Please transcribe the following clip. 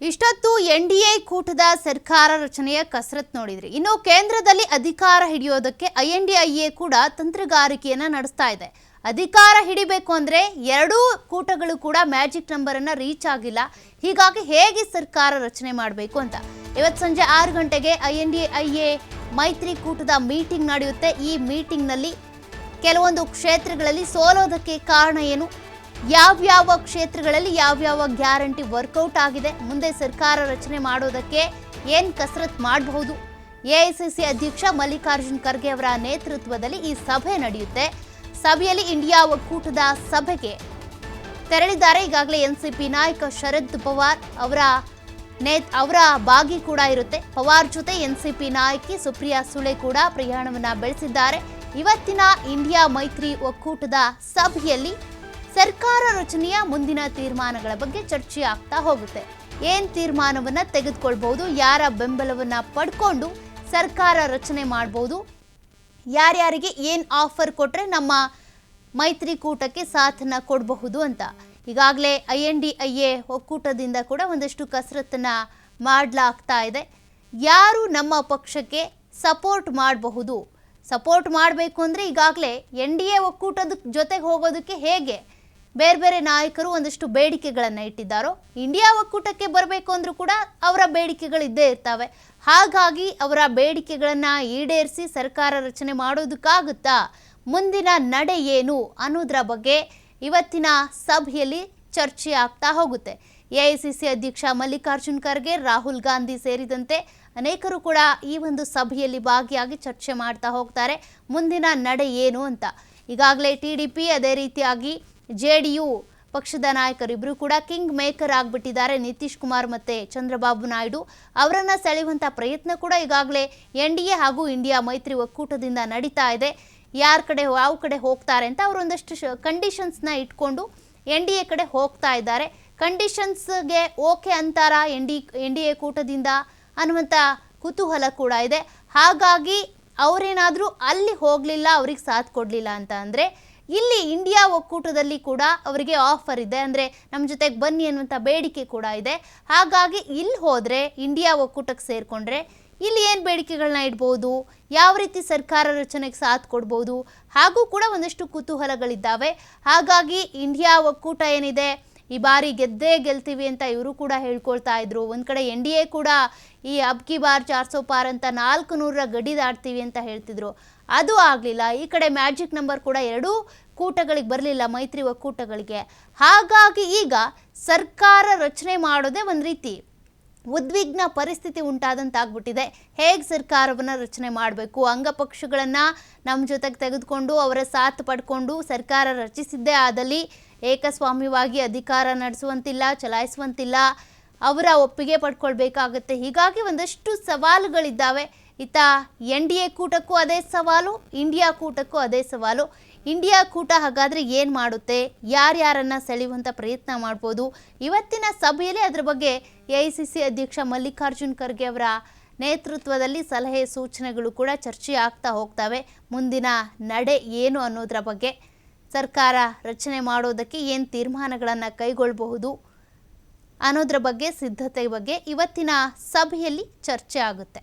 ಇಷ್ಟೊತ್ತು N D A ಕೂಟದ ಸರ್ಕಾರ ರಚನೆಯ ಕಸರತ್ ನೋಡಿದ್ರಿ. ಇನ್ನು ಕೇಂದ್ರದಲ್ಲಿ ಅಧಿಕಾರ ಹಿಡಿಯೋದಕ್ಕೆ I N D I A ಕೂಡ ತಂತ್ರಗಾರಿಕೆಯನ್ನ ನಡೆಸ್ತಾ ಇದೆ. ಅಧಿಕಾರ ಹಿಡಿಬೇಕು ಅಂದ್ರೆ ಎರಡೂ ಕೂಟಗಳು ಕೂಡ ಮ್ಯಾಜಿಕ್ ನಂಬರ್ ಅನ್ನ ರೀಚ್ ಆಗಿಲ್ಲ. ಹೀಗಾಗಿ ಹೇಗೆ ಸರ್ಕಾರ ರಚನೆ ಮಾಡಬೇಕು ಅಂತ. ಇವತ್ತು ಸಂಜೆ ಆರು ಗಂಟೆಗೆ I N D I A ಮೈತ್ರಿ ಕೂಟದ ಮೀಟಿಂಗ್ ನಡೆಯುತ್ತೆ. ಈ ಮೀಟಿಂಗ್ನಲ್ಲಿ ಕೆಲವೊಂದು ಕ್ಷೇತ್ರಗಳಲ್ಲಿ ಸೋಲೋದಕ್ಕೆ ಕಾರಣ ಏನು? ಯಾವ್ಯಾವ ಕ್ಷೇತ್ರಗಳಲ್ಲಿ ಯಾವ್ಯಾವ ಗ್ಯಾರಂಟಿ ವರ್ಕೌಟ್ ಆಗಿದೆ? ಮುಂದೆ ಸರ್ಕಾರ ರಚನೆ ಮಾಡೋದಕ್ಕೆ ಏನು ಕಸರತ್ ಮಾಡಬಹುದು? ಎಐಸಿಸಿ ಅಧ್ಯಕ್ಷ ಮಲ್ಲಿಕಾರ್ಜುನ್ ಖರ್ಗೆ ಅವರ ನೇತೃತ್ವದಲ್ಲಿ ಈ ಸಭೆ ನಡೆಯುತ್ತೆ. ಸಭೆಯಲ್ಲಿ ಇಂಡಿಯಾ ಒಕ್ಕೂಟದ ಸಭೆಗೆ ತೆರಳಿದ್ದಾರೆ. ಈಗಾಗಲೇ ಎನ್ಸಿಪಿ ನಾಯಕ ಶರದ್ ಪವಾರ್ ಅವರ ನೇತ್ ಅವರ ಭಾಗಿ ಕೂಡ ಇರುತ್ತೆ. ಪವಾರ್ ಜೊತೆ ಎನ್ಸಿಪಿ ನಾಯಕಿ ಸುಪ್ರಿಯಾ ಸುಳೆ ಕೂಡ ಪ್ರಯಾಣವನ್ನ ಬೆಳೆಸಿದ್ದಾರೆ. ಇವತ್ತಿನ ಇಂಡಿಯಾ ಮೈತ್ರಿ ಒಕ್ಕೂಟದ ಸಭೆಯಲ್ಲಿ ಸರ್ಕಾರ ರಚನೆಯ ಮುಂದಿನ ತೀರ್ಮಾನಗಳ ಬಗ್ಗೆ ಚರ್ಚೆ ಆಗ್ತಾ ಹೋಗುತ್ತೆ. ಏನ್ ತೀರ್ಮಾನವನ್ನ ತೆಗೆದುಕೊಳ್ಬಹುದು, ಯಾರ ಬೆಂಬಲವನ್ನ ಪಡ್ಕೊಂಡು ಸರ್ಕಾರ ರಚನೆ ಮಾಡಬಹುದು ಯಾರ್ಯಾರಿಗೆ ಏನು ಆಫರ್ ಕೊಟ್ಟರೆ ನಮ್ಮ ಮೈತ್ರಿಕೂಟಕ್ಕೆ ಸಾಥನ ಕೊಡಬಹುದು ಅಂತ. ಈಗಾಗಲೇ I N D I A ಒಕ್ಕೂಟದಿಂದ ಕೂಡ ಒಂದಷ್ಟು ಕಸರತ್ತನ್ನು ಮಾಡಲಾಗ್ತಾ ಇದೆ. ಯಾರು ನಮ್ಮ ಪಕ್ಷಕ್ಕೆ ಸಪೋರ್ಟ್ ಮಾಡಬಹುದು? ಸಪೋರ್ಟ್ ಮಾಡಬೇಕು ಅಂದರೆ ಈಗಾಗಲೇ ಎನ್ ಡಿ ಎ ಒಕ್ಕೂಟದ ಜೊತೆಗೆ ಹೋಗೋದಕ್ಕೆ ಹೇಗೆ? ಬೇರೆ ಬೇರೆ ನಾಯಕರು ಒಂದಷ್ಟು ಬೇಡಿಕೆಗಳನ್ನು ಇಟ್ಟಿದ್ದಾರೋ, ಇಂಡಿಯಾ ಒಕ್ಕೂಟಕ್ಕೆ ಬರಬೇಕು ಅಂದರೂ ಕೂಡ ಅವರ ಬೇಡಿಕೆಗಳು ಇದ್ದೇ ಇರ್ತವೆ. ಹಾಗಾಗಿ ಅವರ ಬೇಡಿಕೆಗಳನ್ನು ಈಡೇರಿಸಿ ಸರ್ಕಾರ ರಚನೆ ಮಾಡೋದಕ್ಕಾಗುತ್ತಾ? ಮುಂದಿನ ನಡೆ ಏನು ಅನ್ನೋದ್ರ ಬಗ್ಗೆ ಇವತ್ತಿನ ಸಭೆಯಲ್ಲಿ ಚರ್ಚೆ ಆಗ್ತಾ ಹೋಗುತ್ತೆ. ಎಐಸಿಸಿ ಅಧ್ಯಕ್ಷ ಮಲ್ಲಿಕಾರ್ಜುನ್ ಖರ್ಗೆ, ರಾಹುಲ್ ಗಾಂಧಿ ಸೇರಿದಂತೆ ಅನೇಕರು ಕೂಡ ಈ ಒಂದು ಸಭೆಯಲ್ಲಿ ಭಾಗಿಯಾಗಿ ಚರ್ಚೆ ಮಾಡ್ತಾ ಹೋಗ್ತಾರೆ. ಮುಂದಿನ ನಡೆ ಏನು ಅಂತ? ಈಗಾಗಲೇ ಟಿ ಡಿ ಪಿ ಅದೇ ರೀತಿಯಾಗಿ ಜೆ ಡಿ ಯು ಪಕ್ಷದ ನಾಯಕರಿಬ್ಬರು ಕೂಡ ಕಿಂಗ್ ಮೇಕರ್ ಆಗಿಬಿಟ್ಟಿದ್ದಾರೆ. ನಿತೀಶ್ ಕುಮಾರ್ ಮತ್ತು ಚಂದ್ರಬಾಬು ನಾಯ್ಡು ಅವರನ್ನು ಸೆಳೆಯುವಂಥ ಪ್ರಯತ್ನ ಕೂಡ ಈಗಾಗಲೇ ಎನ್ ಡಿ ಎ ಹಾಗೂ ಇಂಡಿಯಾ ಮೈತ್ರಿ ಒಕ್ಕೂಟದಿಂದ ನಡೀತಾ ಇದೆ. ಯಾರ ಕಡೆ ಯಾವ ಕಡೆ ಹೋಗ್ತಾರೆ ಅಂತ ಅವರು ಒಂದಷ್ಟು ಶ ಕಂಡೀಷನ್ಸ್ನ ಇಟ್ಕೊಂಡು ಎನ್ ಡಿ ಎ ಕಡೆ ಹೋಗ್ತಾ ಇದ್ದಾರೆ. ಕಂಡೀಷನ್ಸ್ಗೆ ಓಕೆ ಅಂತಾರ N D N D A ಕೂಟದಿಂದ ಅನ್ನುವಂಥ ಕುತೂಹಲ ಕೂಡ ಇದೆ. ಹಾಗಾಗಿ ಅವರೇನಾದರೂ ಅಲ್ಲಿ ಹೋಗಲಿಲ್ಲ, ಅವ್ರಿಗೆ ಸಾಥ್ ಕೊಡಲಿಲ್ಲ ಅಂತ ಅಂದರೆ ಇಲ್ಲಿ ಇಂಡಿಯಾ ಒಕ್ಕೂಟದಲ್ಲಿ ಕೂಡ ಅವರಿಗೆ ಆಫರ್ ಇದೆ. ಅಂದರೆ ನಮ್ಮ ಜೊತೆಗೆ ಬನ್ನಿ ಅನ್ನುವಂಥ ಬೇಡಿಕೆ ಕೂಡ ಇದೆ. ಹಾಗಾಗಿ ಇಲ್ಲಿ ಹೋದರೆ, ಇಂಡಿಯಾ ಒಕ್ಕೂಟಕ್ಕೆ ಸೇರಿಕೊಂಡ್ರೆ ಇಲ್ಲಿ ಏನು ಬೇಡಿಕೆಗಳನ್ನ ಇಡ್ಬೋದು? ಯಾವ ರೀತಿ ಸರ್ಕಾರ ರಚನೆಗೆ ಸಾಥ್ ಕೊಡ್ಬೋದು? ಹಾಗೂ ಕೂಡ ಒಂದಷ್ಟು ಕುತೂಹಲಗಳಿದ್ದಾವೆ. ಹಾಗಾಗಿ ಇಂಡಿಯಾ ಒಕ್ಕೂಟ ಏನಿದೆ? ಈ ಬಾರಿ ಗೆದ್ದೇ ಗೆಲ್ತೀವಿ ಅಂತ ಇವರು ಕೂಡ ಹೇಳ್ಕೊಳ್ತಾ ಇದ್ರು. ಒಂದು ಕಡೆ ಎನ್ ಡಿ ಎ ಕೂಡ ಈ ಅಬ್ಕಿ ಬಾರ್ ಚಾರ್ ಸೋ ಪಾರ್ ಅಂತ ನಾಲ್ಕು ನೂರರ ಗಡಿ ದಾಡ್ತೀವಿ ಅಂತ ಹೇಳ್ತಿದ್ರು. ಅದು ಆಗಲಿಲ್ಲ. ಈ ಕಡೆ ಮ್ಯಾಜಿಕ್ ನಂಬರ್ ಕೂಡ ಎರಡೂ ಕೂಟಗಳಿಗೆ ಬರಲಿಲ್ಲ, ಮೈತ್ರಿ ಒಕ್ಕೂಟಗಳಿಗೆ. ಹಾಗಾಗಿ ಈಗ ಸರ್ಕಾರ ರಚನೆ ಮಾಡೋದೇ ಒಂದು ರೀತಿ. ಉದ್ವಿಗ್ನ ಪರಿಸ್ಥಿತಿ ಉಂಟಾದಂತಾಗ್ಬಿಟ್ಟಿದೆ. ಹೇಗೆ ಸರ್ಕಾರವನ್ನು ರಚನೆ ಮಾಡಬೇಕು? ಅಂಗಪಕ್ಷಗಳನ್ನು ನಮ್ಮ ಜೊತೆಗೆ ತೆಗೆದುಕೊಂಡು, ಅವರ ಸಾಥ್ ಪಡ್ಕೊಂಡು ಸರ್ಕಾರ ರಚಿಸಿದ್ದೇ ಆದಲ್ಲಿ ಏಕಸ್ವಾಮ್ಯವಾಗಿ ಅಧಿಕಾರ ನಡೆಸುವಂತಿಲ್ಲ, ಚಲಾಯಿಸುವಂತಿಲ್ಲ, ಅವರ ಒಪ್ಪಿಗೆ ಪಡ್ಕೊಳ್ಬೇಕಾಗುತ್ತೆ. ಹೀಗಾಗಿ ಒಂದಷ್ಟು ಸವಾಲುಗಳಿದ್ದಾವೆ. ಇತ್ತ ಎನ್ ಡಿ ಎ ಕೂಟಕ್ಕೂ ಅದೇ ಸವಾಲು, ಇಂಡಿಯಾ ಕೂಟಕ್ಕೂ ಅದೇ ಸವಾಲು. ಇಂಡಿಯಾ ಕೂಟ ಹಾಗಾದರೆ ಏನು ಮಾಡುತ್ತೆ? ಯಾರ್ಯಾರನ್ನು ಸೆಳೆಯುವಂಥ ಪ್ರಯತ್ನ ಮಾಡ್ಬೋದು? ಇವತ್ತಿನ ಸಭೆಯಲ್ಲಿ ಅದರ ಬಗ್ಗೆ ಎ ಐ ಸಿ ಸಿ ಅಧ್ಯಕ್ಷ ಮಲ್ಲಿಕಾರ್ಜುನ್ ಖರ್ಗೆ ಅವರ ನೇತೃತ್ವದಲ್ಲಿ ಸಲಹೆ ಸೂಚನೆಗಳು ಕೂಡ ಚರ್ಚೆ ಆಗ್ತಾ ಹೋಗ್ತವೆ. ಮುಂದಿನ ನಡೆ ಏನು ಅನ್ನೋದರ ಬಗ್ಗೆ ಸರ್ಕಾರ ರಚನೆ ಮಾಡೋದಕ್ಕೆ ಏನು ತೀರ್ಮಾನಗಳನ್ನು ಕೈಗೊಳ್ಳಬಹುದು ಅನ್ನೋದ್ರ ಬಗ್ಗೆ ಸಿದ್ಧತೆ ಬಗ್ಗೆ ಇವತ್ತಿನ ಸಭೆಯಲ್ಲಿ ಚರ್ಚೆ ಆಗುತ್ತೆ.